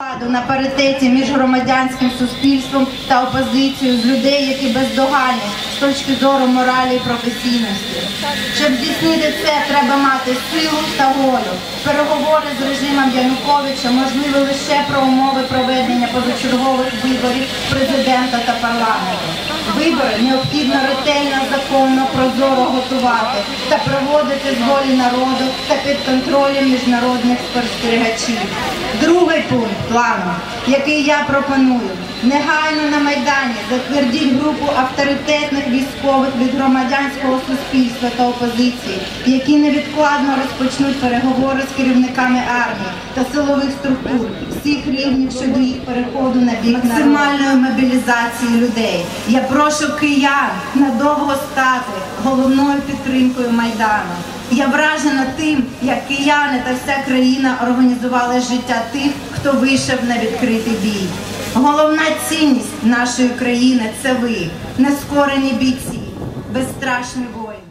Владу на паритеті між громадянським суспільством та опозицією з людей, які бездоганні з точки зору моралі і професійності. Щоб здійснити це, треба мати силу та волю. Переговори з режимом Януковича можливі лише про умови проведення позачергових виборів президента та парламенту. Вибори необхідно ретельно, готувати та проводити з волі народу та під контролем міжнародних спостерігачів. Другий пункт плану, який я пропоную, негайно на Майдані затвердіть групу авторитетних військових від громадянського суспільства та опозиції, які невідкладно розпочнуть переговори з керівниками армії та силових структур всіх рівнів щодо їх переходу на бік максимальної мобілізації людей. Я прошу киян надовго стати головною підтримкою майдану. Я вражена тим, як кияни та вся країна організували життя тих, хто вийшов на відкритий бій. Головна цінність нашої країни це ви, нескорені бійці, безстрашні воїни.